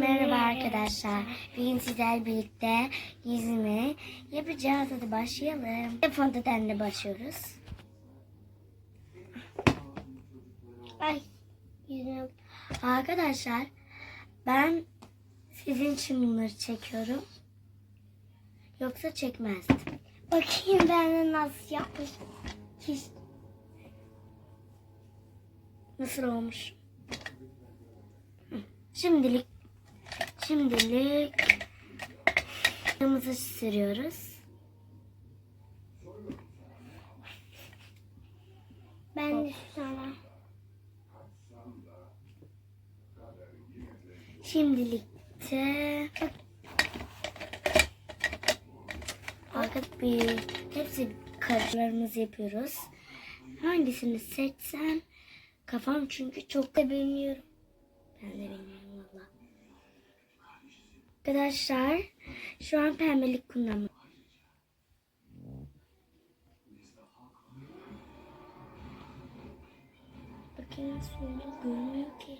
Merhaba arkadaşlar. Bugün sizlerle birlikte yüzümü yapacağız. Hadi başlayalım. Fondötenle başlıyoruz. Ay yüzüm. Arkadaşlar ben sizin için bunları çekiyorum. Yoksa çekmezdim. Bakayım ben nasıl yapmışım. Hiç... Nasıl olmuş? Şimdilik Şimdilik kırmızı sürüyoruz. Ben de sonra. Şimdilik de arka bir hepsi karışlarımızı yapıyoruz. Hangisini seçsem kafam çünkü çok da bilmiyorum. Ben de bilmiyorum. Arkadaşlar şu an pembelik kullanıyorum. Bakayım sonra görünmüyor ki.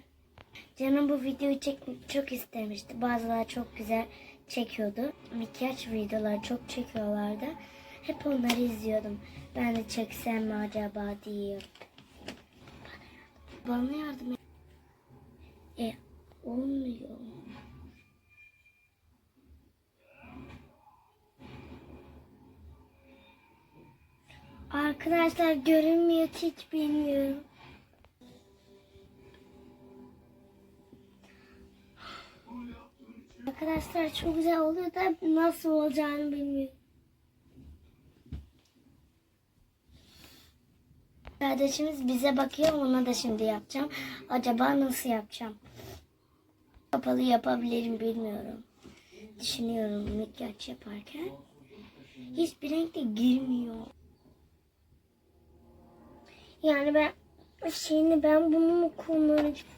Canım bu videoyu çekmek çok istemişti. Bazıları çok güzel çekiyordu. Makyaj videoları çok çekiyorlardı. Hep onları izliyordum. Ben de çeksem mi acaba diye. Bana yardım et. E olmuyor. Arkadaşlar görünmüyor hiç bilmiyorum. Arkadaşlar çok güzel oluyor da nasıl olacağını bilmiyorum. Kardeşimiz bize bakıyor ona da şimdi yapacağım. Acaba nasıl yapacağım? Kapalı yapabilirim bilmiyorum. Düşünüyorum makyaj yaparken. Hiçbir renk de girmiyor. Yani ben şeyini ben bunu mu kullanacağım?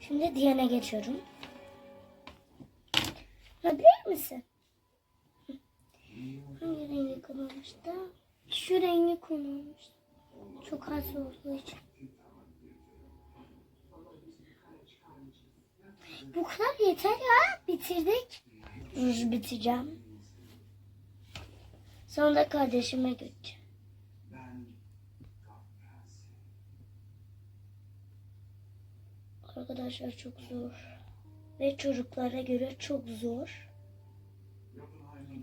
Şimdi diğerine geçiyorum. Yapabilir misin? Hangi rengi kullanmıştı? Şu rengi kullanmıştım. Çok az olduğu için. Bu kadar yeter ya. Bitirdik. Ruj bitireceğim. Sonra da kardeşime götüreceğim. Arkadaşlar çok zor. Ve çocuklara göre çok zor.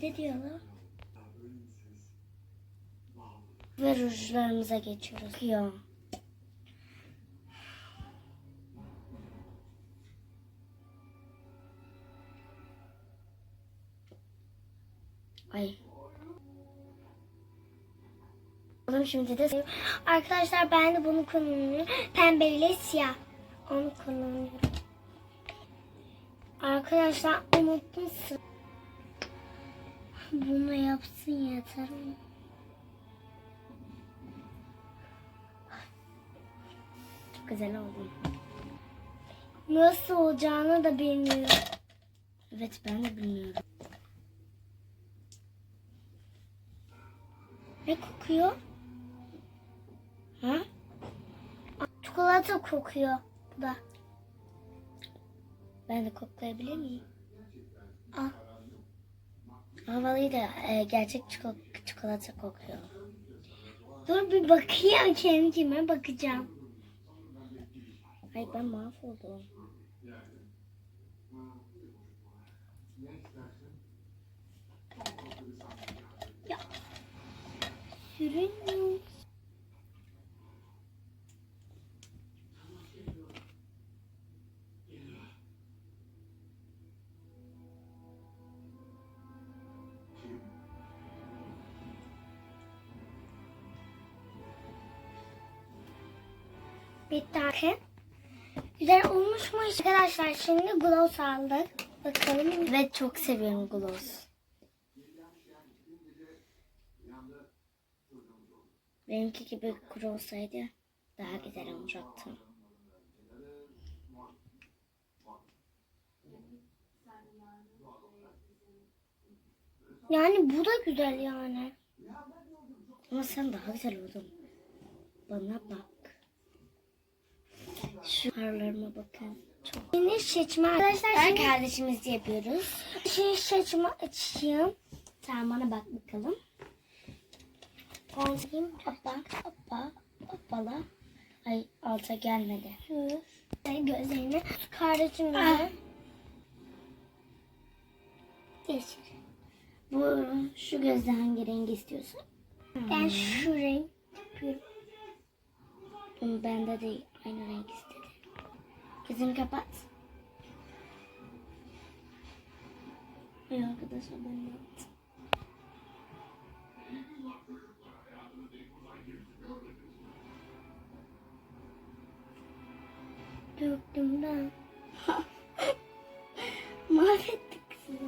Ne diyorlar? Ve rujlarımıza geçiyoruz. Ya. Ay. Oğlum şimdi de Arkadaşlar ben de bunu kullanıyorum. Pembe ile siyah. Onu kullanıyorum. Arkadaşlar unutmuşsun. Bunu yapsın yeter. Çok güzel oldu. Nasıl olacağını da bilmiyorum. Evet ben de bilmiyorum. Ne kokuyor? Ha? Çikolata kokuyor bu da. Ben de koklayabilir miyim? Al. Havalıyı da e, gerçek çiko- çikolata kokuyor. Dur bir bakayım kendime bakacağım. Ay ben mahvoldum. Ya. Sürünüyor. Bitti artık. Güzel olmuş mu arkadaşlar? Şimdi gloss aldık. Bakalım. Ve çok seviyorum gloss. Benimki gibi kuru olsaydı daha güzel olacaktı. Yani bu da güzel yani. Ama sen daha güzel oldun. Bana bak. Şu aralarıma bakın. Çok. Yeni seçme arkadaşlar. Ben kardeşimizle yapıyoruz. Şimdi seçme açayım. Sen bana bak bakalım. Oynayayım. Hoppa hoppa hoppala. Ay alta gelmedi. Ay, Gözlerini kardeşimle. Yeşil. Bu şu gözde hangi rengi istiyorsun? Ben şu renk yapıyorum. Bende de aynı renk istedi. Gözünü kapat. Ay arkadaşlar ben ne yaptım? Döktüm ben. Mahvettik kızı.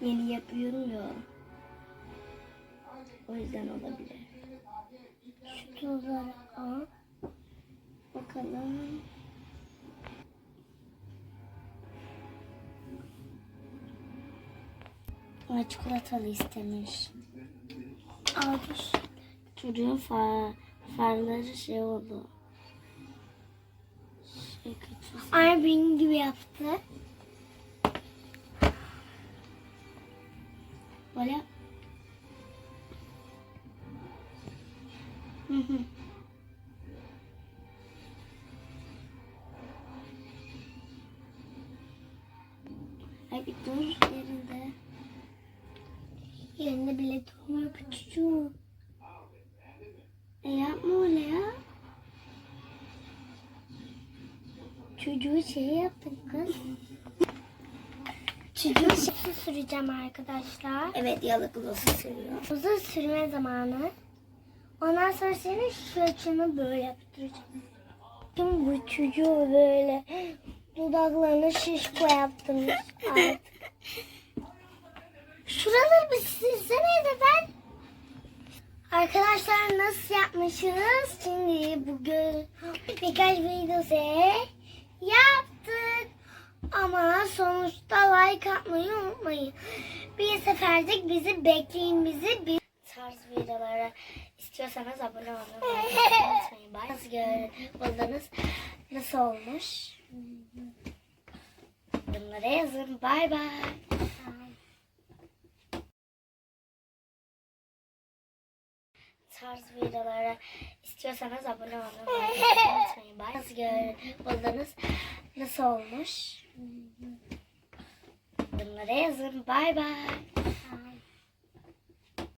Yeni yapıyorum ya. O yüzden olabilir. Şu tuzları al. Bakalım. Ay çikolatalı istemiş. Dur. Çocuğun far, farları şey oldu. Şey. Ay benim gibi yaptı. Böyle. Hı hı. Ay bir dur yerinde. Yerinde bile durmuyor küçücüğüm. E yapma öyle ya. Çocuğu şey yaptık kız. Çocuğu şey süreceğim arkadaşlar. Evet yalıklı sürüyor. Uzun sürme zamanı. Ondan sonra senin saçını böyle yaptıracağım. Tüm bu çocuğu böyle dudaklarını şişko yaptım artık. Şuraları bir silsene de ben. Arkadaşlar nasıl yapmışız? Şimdi bugün birkaç videosu yaptık. Ama sonuçta like atmayı unutmayın. Bir seferlik bizi bekleyin bizi bir tarz videolara istiyorsanız abone olmayı unutmayın. Nasıl gördünüz? Nasıl olmuş? Bunlara yazın. Bay bay. tarz videolara istiyorsanız abone olmayı unutmayın. Nasıl gördünüz? Nasıl olmuş? Bunlara yazın. Bay bay.